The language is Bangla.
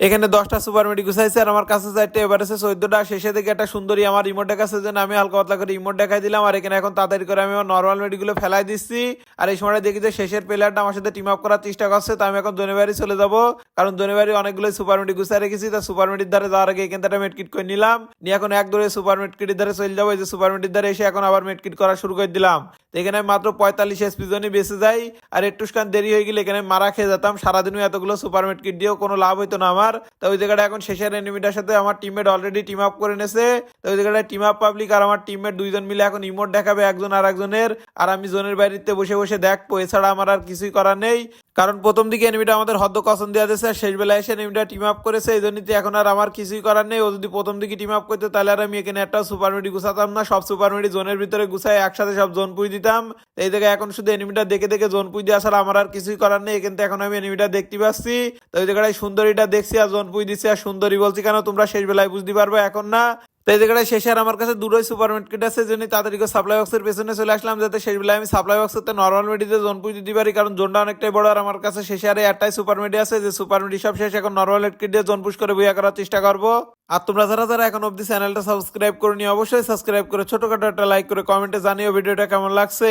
এখানে দশটা সুপার মেডি গুছাইছে আর আমার কাছে চারটে এবার আছে চোদ্দটা। শেষে দিকে একটা সুন্দরী আমার রিমোট দেখাচ্ছে যে আমি হালকা পাতলা করে রিমোট দেখাই দিলাম। আর এখানে এখন তাড়াতাড়ি করে আমি আমার নর্মাল মেডিগুলো ফেলাই দিচ্ছি। আর এই সময় দেখি যে শেষের প্লেয়ারটা আমার সাথে টিম আপ করার চেষ্টা করছে, তো আমি এখন জনিবাড়ি চলে যাব। কারণ জনিবাড়ি অনেকগুলো সুপার মেডি গুছাই রেখেছি, তা সুপার মেডির ধারে যাওয়ার আগে এখান থেকে মেডকিট করে নিলাম। নিয়ে এখন এক দৌড়ে সুপার মেডকিটের ধারে চলে যাব। এই যে সুপার মেডির ধারে এসে এখন আবার মেডকিট করা শুরু করে দিলাম। তো এখানে আমি মাত্র পঁয়তাল্লিশ এসপি জনই বেঁচে যাই। আর একটু স্কান দেরি হয়ে গেলে এখানে মারা খেয়ে যেতাম। সারাদিনও এতগুলো সুপার মেডকিট দিয়েও কোনো লাভ হইতো না আমার। তো ওই জায়গাটা এখন শেষের এনিমিটার সাথে আমার টিমমেট অলরেডি টিম আপ করে নেছে তো ওই জায়গাটা টিম আপ পাবলিক আর আমার টিমমেট দুইজন মিলে এখন ইমোট দেখাবে একজন আর একজনের। আর আমি জোনের বাড়িতে বসে বসে দেখব, এছাড়া আমার আর কিছুই করার নেই। কারণ প্রথম দিকে এনিমিটা আমাদের হদ্দ কসন দেওয়া দিয়েছে, আর শেষ বেলায় এসে এনিমিটা টিম আপ করেছে, এই জন্যই এখন আর আমার কিছুই করার নেই। ও যদি প্রথম দিকে টিম আপ করতো, তাহলে আর আমি এখানে একটা সুপার মেডি গুছাতাম না। সব সুপার মেডি জোনের ভিতরে গুছাই একসাথে সব জোন পুই দিতাম। এই জায়গায় এখন শুধু এনিমিটা দেখে দেখে জোন পুই দিয়ে আসার আমার আর কিছুই করার নেই। এখান থেকে এখন আমি এনিমিটা দেখতে পাচ্ছি। তো ওই জায়গায় সুন্দরীটা দেখছি আর জোন পুই দিচ্ছি আর সুন্দরী বলছি, কেন তোমরা শেষ বেলায় বুঝতে পারবে? এখন না। তো এই শেষে আর আমার কাছে দুটোই সুপার মার্কেট আছে জন্য তাড়াতাড়ি সাপ্লাই বক্সের পেছনে চলে আসলাম, যাতে শেষ বেলায় আমি সাপ্লাই বক্সের নর্মাল মেডিতে জোন পুই দিতে পারি, কারণ জোনটা অনেকটাই বড় আর আমার কাছে শেষে আর একটাই সুপার মেডি আছে, যে সুপার মেডি সব শেষ এখন নর্মাল কিট দিয়ে জোন পুশ করে বইয়া করার চেষ্টা করব। আর তোমরা যারা যারা এখন অব্দি চ্যানেলটা সাবস্ক্রাইব করে নিয়ে অবশ্যই সাবস্ক্রাইব করে ছোটখাটো একটা লাইক করে কমেন্টে জানিও ভিডিওটা কেমন লাগছে।